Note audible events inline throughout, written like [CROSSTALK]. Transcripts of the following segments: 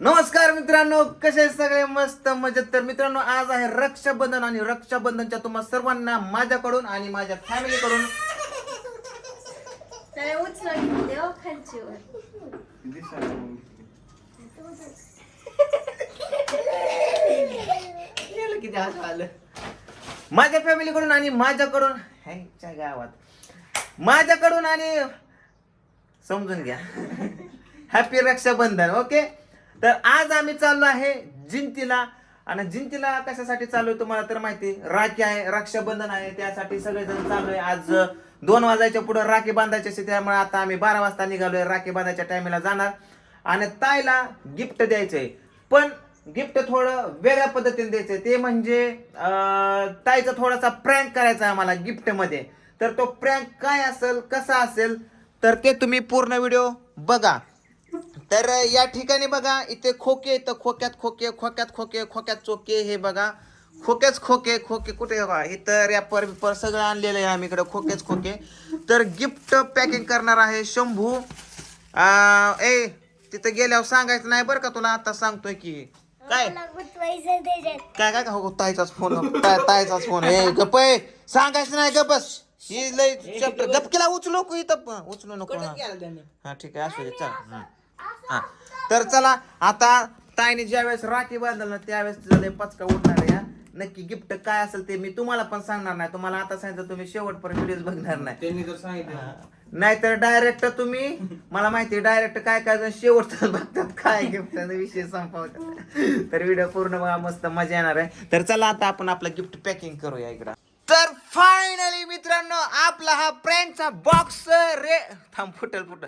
नमस्कार मित्रांनो कसे सगळे? मस्त मजेत. तर मित्रांनो आज आहे रक्षाबंधन आणि रक्षाबंधनच्या तुम्हा सर्वांना माझ्याकडून आणि माझ्या फॅमिलीकडून त्याला उचलून देव खालची वर गेलं किती आलं? माझ्या फॅमिलीकडून आणि माझ्याकडून ह्यांच्या गावात. माझ्याकडून आणि समजून घ्या. [LAUGHS] हॅपी रक्षाबंधन ओके तर आज आम्ही चाललो आहे जिंतीला. आणि जिंतीला कशासाठी चालू आहे तुम्हाला तर माहिती राखी आहे रक्षाबंधन आहे त्यासाठी सगळेजण चालू आहे आज दोन वाजायच्या पुढे राखी बांधायची असते त्यामुळे आता आम्ही बारा वाजता निघालोय. राखी बांधायच्या टायमिंगला जाणार. आणि ताईला गिफ्ट द्यायचंय. पण गिफ्ट थोडं वेगळ्या पद्धतीने द्यायचंय. ते म्हणजे ताईचा थोडासा प्रँक करायचा आहे आम्हाला गिफ्टमध्ये तर तो प्रँक काय असेल कसा असेल तर ते तुम्ही पूर्ण व्हिडिओ बघा. तर या ठिकाणी बघा इथे खोके तर खोक्यात खोके खोक्यात खोके खोक्यात चोके हे बघा. खोकेच खोके खोके कुठे बघा इथं रॅपर बिपर सगळं आणलेलं आहे आम्ही इकडे खोकेच खोके. तर गिफ्ट पॅकिंग करणार आहे शंभू. आ, ए तिथं गेल्यावर सांगायचं नाही बरं का तुला आता सांगतोय की. काय? काय काय का हो ताईचाच फोन ताईचाच फोन. ए गप आहे. सांगायचं नाही गप बस. ही लय चॅप्टर गप केला उचलो इथं. उचलू नको. हा. हा ठीक आहे असू दे चल. हं. तर चला आता ताईने ज्यावेळेस राखी बांधल ना त्यावेळेस लय पचका उठणार आहे हा. नक्की गिफ्ट काय असेल ते मी तुम्हाला पण सांगणार नाही. तुम्हाला आता सांगितलं तुम्ही शेवटपर्यंत व्हिडिओ बघणार नाही. त्यांनी जर सांगितलं. नाहीतर डायरेक्ट तुम्ही मला माहिती डायरेक्ट काय काय जण शेवटच [LAUGHS] बघतात काय गिफ्ट विषय संपवतात. तर व्हिडिओ पूर्ण बघा मस्त मजा येणार आहे. तर चला आता आपण आपलं गिफ्ट पॅकिंग करूया इकडं. तर फायनली मित्रांनो आपला हा प्रँकचा बॉक्स रे थांब फुटल फुटल.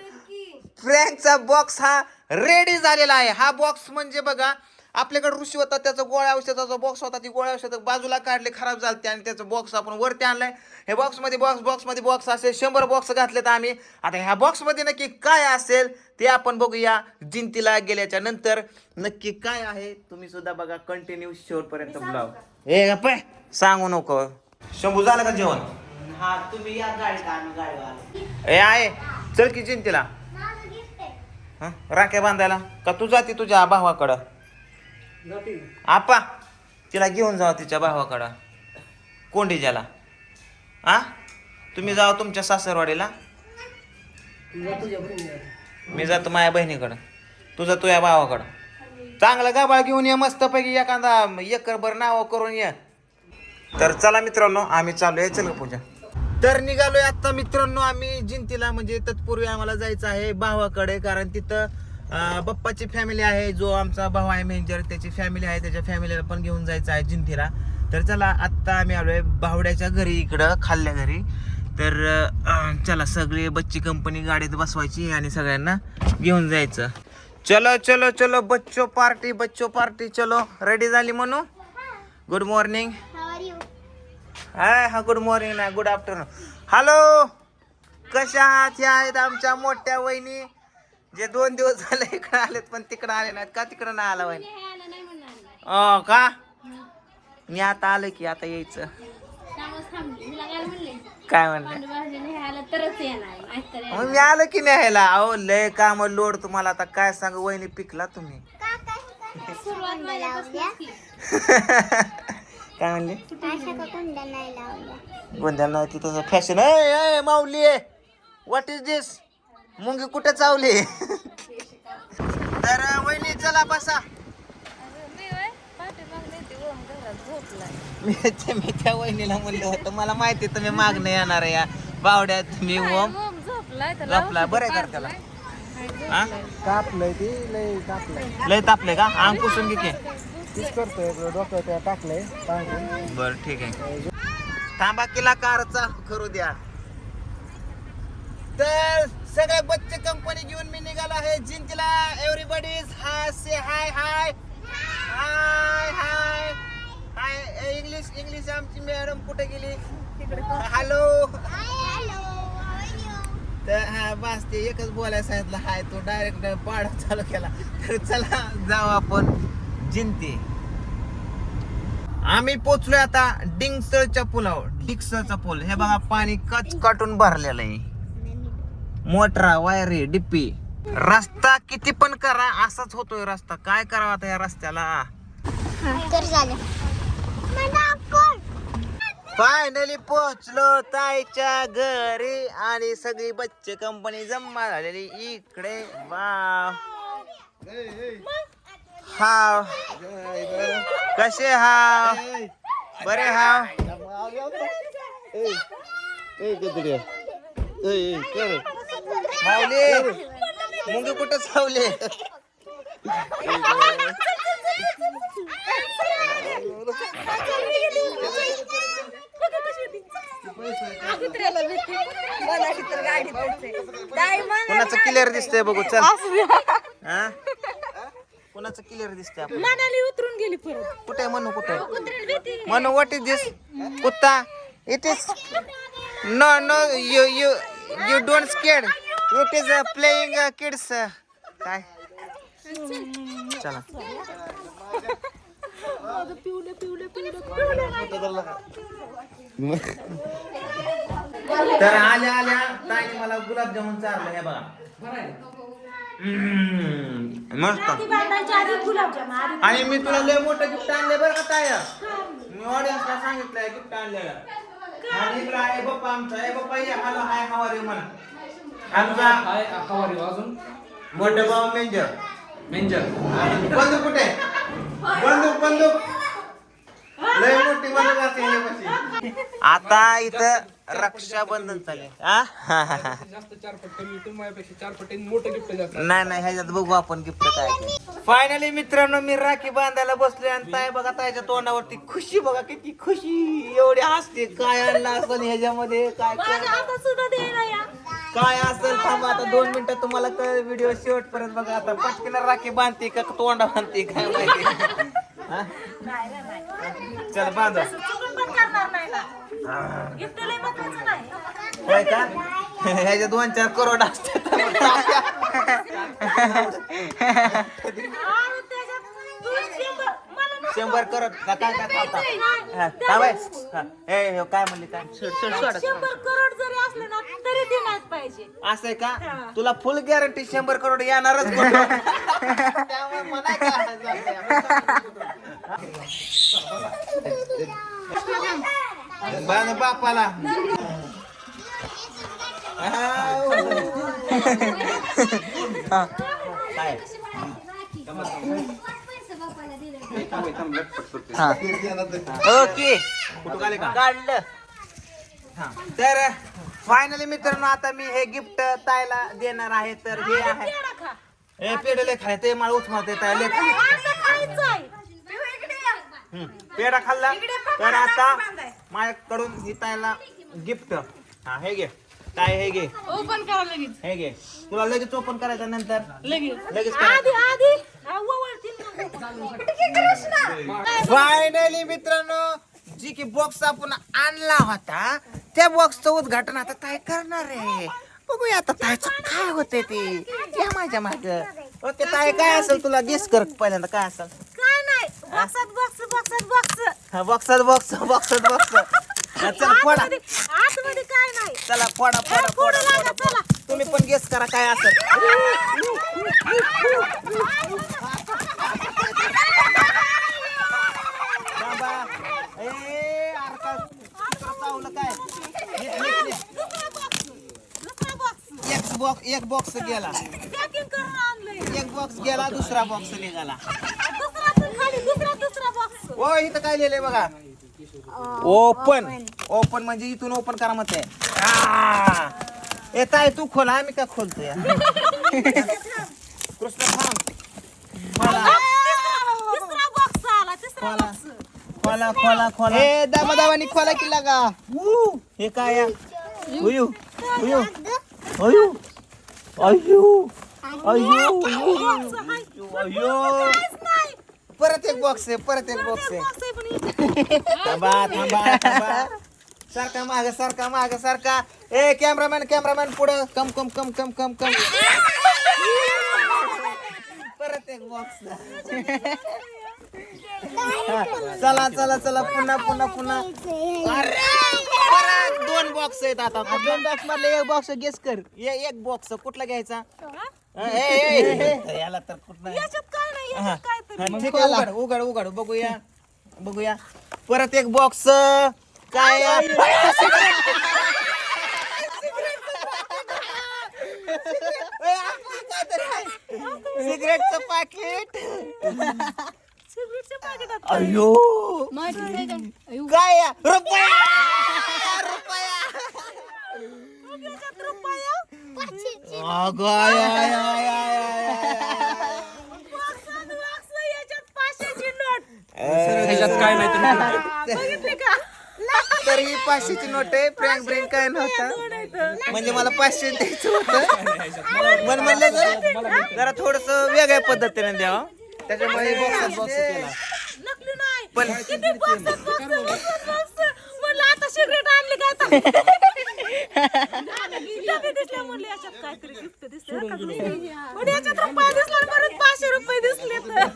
फ्रँकचा बॉक्स हा रेडी झालेला आहे. हा बॉक्स म्हणजे बघा आपल्याकडे ऋषी होता त्याचा गोळ्या औषधाचा बॉक्स होता ती गोळ्या औषध बाजूला काढले खराब झालते आणि त्याचं बॉक्स आपण वरती आणलाय. हे बॉक्समध्ये बॉक्स बॉक्समध्ये बॉक्स असेल शंभर बॉक्स घातलेत आम्ही. आता ह्या बॉक्समध्ये नक्की काय असेल ते आपण बघूया जिंतीला गेल्याच्यानंतर. नक्की काय आहे तुम्ही सुद्धा बघा कंटिन्यू शेवटपर्यंत ब्लॉग ए गप्पे सांगू नको. शंभू झालं का जेवण? हा तुम्ही या गाडीत आम्ही गाडीवर आलो. ए आहे. चल की जिंतीला. हं? राख्या बांधायला? का तू जाते तुझ्या भावाकडं? आपा तिला घेऊन जावा तिच्या भावाकडं. कोंडीच्याला आ तुम्ही जावा तुमच्या सासरवाडीला. मी जातो माझ्या बहिणीकडं. तुझा तुझ्या भावाकडं. चांगला गाबाळ घेऊन ये मस्तपैकी एखादा एकरभर नाव करून ये. तर चला मित्रांनो आम्ही चालू आहे चल पूजा तर निघालोय आता मित्रांनो आम्ही जिंतीला म्हणजे तत्पूर्वी आम्हाला जायचं आहे भावाकडे कारण तिथं बप्पाची फॅमिली आहे जो आमचा भाऊ आहे मेंजर त्याची फॅमिली आहे त्याच्या फॅमिलीला पण घेऊन जायचं आहे जिंतीला. तर चला आत्ता आम्ही आलोय भावड्याच्या घरी इकडं खाल्ल्या घरी. तर चला सगळी बच्ची कंपनी गाडीत बसवायची आणि सगळ्यांना घेऊन जायचं. चलो चलो चलो बच्चो पार्टी बच्चो पार्टी चलो. रेडी झाली म्हणू गुड मॉर्निंग हाय हा गुड मॉर्निंग ना गुड आफ्टरनून हॅलो कशा आहात? ह्या आहेत आमच्या मोठ्या वहिनी. जे दोन दिवस झाले इकडे आलेत पण तिकडे आले नाहीत. का तिकडे नाही आला वहिनी? अं, का? मी आता आलो की आता यायचं. काय म्हणले? तरच येणार नाहीतर मग मी आलो की न्यायला अहो लय काम लोड तुम्हाला. आता काय सांगू? वहिनी पिकला तुम्ही. [LAUGHS] [LAUGHS] काय म्हणले? गोंधळ नाही तिथं फॅशन ए माऊली व्हॉट इज दिस मुंगी कुठे चावली? तर वहिनी चला बसा. मी होय, पाठीमागनं येते ओम घरात झोपलाय. मी ते- मी त्या वहिनीला म्हणलं होतं मला माहिती तुम्ही मागणं येणार आहे या बावड्यात. मी ओम. ओम झोपलाय त्याला झोपला. बरं आहे का त्याला. हा? कापलंय ती लय कापलंय. लय तापले का? अंग पुसून घे की. तीच करतोय डोकं त्या टाकलंय टाकून बर ठीक आहे. थांबा किला कार चालू करू द्या. तर सगळे बच्चे कंपनी घेऊन मी निघालो आहे. जिंतीला everybody hi say hi hi hi hi hi English English आमची मॅडम कुठे गेली? हॅलो तर हा बस ते एकच बोलायला सांगितलं. हाय तो डायरेक्ट पाडा चालू केला. तर चला जाऊ आपण. जिंती. आम्ही पोचलोय आता डिंगसळच्या पुलावर. डिंगसळचा पूल. हे बघा पाणी कच काटून भरलेलं आहे. मोटरा वायरी डिप्पी. रस्ता किती पण करा असाच होतोय रस्ता. काय करावा आता या रस्त्याला? फायनली पोहोचलो ताईच्या घरी आणि सगळी बच्चे कंपनी जमा झालेली. इकडे वाव. हाव. कसे हाव? बरे हाव? माऊली मुंगी कुठं सावले कुणाचं क्लिअर दिसतंय बघू चल. हा? कुणाचं क्लिअर दिसतंय आपल्याला? मनाली उतरून गेली परत. कुठे म्हणू कुठे म्हणू व्हॉट इज दिस कुत्ता? It is no no you you you don't scared it is playing kids काय चला. तर आल्या आल्या ताईने मला गुलाबजामुन चारलं हे बघा. हम्म, मस्त. आणि मी तुला लय मोठं गिफ्ट आणलंय बरं का ताया? मी ऑडियन्सला सांगितलंय गिफ्ट आणलेलं. आणि इकडं आहे बाप्पा आमचा आहे. बाप्पा ये हॅलो हाय हवारी म्हणा. आमचा हाय हवारी अजून? मोठं भाऊ मेंजर मेंजर बंदूक कुठे? बंदूक बंदूक. लय मोठी बंदूक असते. आता इथं रक्षाबंधन चालेल. हा? जास्त चार पट कमी होते माझ्यापेक्षा चार पट मोठं गिफ्ट जास्त नाही नाही ह्याच्यात बघू आपण गिफ्ट काय फायनली मित्रांनो मी राखी बांधायला बसलोय आणि ताई बघा ताईच्या तोंडावरती खुशी बघा किती खुशी एवढी हसते. काय आणलं असं ह्याच्यामध्ये? काय काय? सुद्धा द्यायला या. काय असेल थांबा आता दोन मिनिटं तुम्हाला व्हिडिओ शेवटपर्यंत बघा आता पटकन राखी बांधते का तोंडा बांधते काय माहिती हा? चल बांध. चुकून पण करणार नाही ना गिफ्ट लय महत्वाचं नाही. होय का? ह्याचे दोन चार करोड असतात. आणि त्याच्यात तू शंभर- मला नको. शंभर करोड. का काय काय खाता हा. हा, ए, हे काय म्हणली काय? शंभर करोड जरी असले ना तरी पाहिजे. असं आहे का? तुला फुल गॅरंटी शंभर करोड येणारच. त्यामुळे का? [LAUGHS] बांध बापाला हा. ओके काढलं हा. तर फायनली मित्रांनो आता मी हे गिफ्ट तायला देणार आहे तर हे आहे. हे पेढे खाय ते मला आहे लेख आहे. पेढा खाल्ला तर आता माझ्याकडून ही तायला गिफ्ट हा हे घे. काय हे घे? ओपन करा लगेच. हे घे. तुला लगेच ओपन करायचं नंतर. लगेच. लगेच आधी आधी. हा. फायनली मित्रांनो जी की बॉक्स आपण आणला होता त्या बॉक्सचं उद्घाटन आता काय करणार आहे. बघूया आता तायचं काय होते ते. या माझ्या माग. ओके ताय काय असेल तुला? गेस कर पहिल्यांदा. काय असेल? बॉक्सात बॉक्स बॉक्सात बॉक्स हा बॉक्सात बॉक्स बॉक्सात बॉक्स चला फोडा. आतमध्ये आतमध्ये काय नाही. चला फोडा फोडा फोडू फोडा लागा, फोडा, चला. फोडा. तुम्ही पण गेस करा काय. दुसरा बॉक्स एक बॉक्स एक. बॉक्स गेला. पॅकिंग करून आणलंय. एक बॉक्स गेला दुसरा बॉक्स निघाला. दुसरा दुसरा दुसरा बॉक्स ओ इथं काय लिहिलंय बघा. ओपन ओपन म्हणजे इथून ओपन करा मग ते येत आहे तू खोला आम्ही का खोलतो या [LAUGHS] कृष्ण थांब. खोला. तिसरा बॉक्स आला तिसरा खोला. बॉक्स खोला खोला खोला. ए दाबा दाबानी खोला की? लागा हे काय या? उयू उयू. अयो. अयो. अयो अयो. परत एक बॉक्स आहे परत एक बॉक्स आहे. थांबा थांबा थांबा. सारखा माग सारखा माग सारखा. ए कॅमेरामॅन कॅमेरामॅन पुढं. कम कम कम कम कम कम. परत एक बॉक्स चला चला चला. पुन्हा पुन्हा पुन्हा. अरे परत दोन बॉक्स आहेत आता. दोन बॉक्स मधले एक बॉक्स गेस कर. ए- एक बॉक्स कुठला घ्यायचा? [LAUGHS] याला तर कुठं नाही. याच्यात काय नाही. याच्यात काय तरी. ठीक आहे उघड उघड उघड बघूया बघूया. परत एक बॉक्स काय [LAUGHS] सिगरेटचं पाकिट सिगरेटच्या पाकिटात अयो काय? रुपया! रुपया! रुपया! अगं, आय, आय, आय, आय, आय, आय. वाक्सात वाक्स याच्यात पाचशेची नोट. ह्याच्यात काय नाही तुम्ही बघितले का? तर ही पाचशेची नोट आहे प्रँक ब्रेक काय नव्हता? म्हणजे मला पाचशे द्यायचं होतं. [LAUGHS] पण म्हणलं जरा जरा थोडस वेगळ्या पद्धतीने द्यावं. त्याच्यामुळे बॉक्स बॉक्स केला. नकली नाही. पण किती बॉक्स बॉक्स बॉक्स म्हणलं आता सिगरेट आणली काय डबे दिसले म्हणले याच्यात काहीतरी गिफ्ट दिसतंय का दुसरं? पण याच्यात रुपये दिसला आणि परत पाचशे रुपये दिसले तर.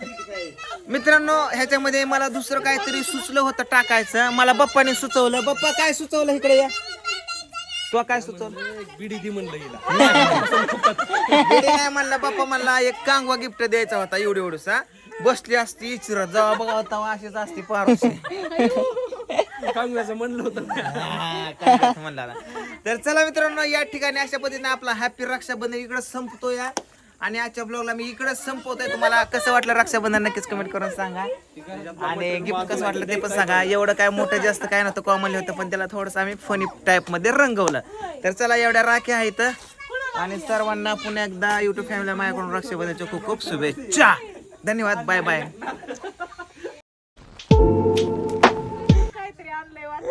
मित्रांनो ह्याच्यामध्ये मला दुसरं काहीतरी सुचलं होतं टाकायचं. मला बाप्पाने सुचवलं. बाप्पा काय सुचवलं इकडे या? तू काय सुचवलं? बिडी दी म्हणलं बिडी नाही म्हणला बाप्पा म्हणला एक कांगवा गिफ्ट द्यायचा होता एवढी एवढूसा बसली असती इचरत जेव्हा बघा तेव्हा अशीच असती पारुशी [LAUGHS] म्हणलं होतं. [LAUGHS] हा, काय तर चला मित्रांनो या ठिकाणी अशा पद्धतीने आपला हॅपी रक्षाबंधन इकडे संपतो या. आणि आजच्या ब्लॉगला मी इकडे संपवतोय. तुम्हाला कसं वाटलं रक्षाबंधन नक्कीच कमेंट करून सांगा. आणि गिफ्ट कसं वाटलं ते पण सांगा. एवढं काय मोठं जास्त काय नव्हतं कॉमन होतं पण त्याला थोडंसं आम्ही फनी टाईपमध्ये रंगवलं. तर चला एवढ्या राख्या आहेत. आणि सर्वांना पुन्हा एकदा युट्यूब फॅमिली माझ्याकडून रक्षाबंधनच्या खूप खूप शुभेच्छा. धन्यवाद. Bye bye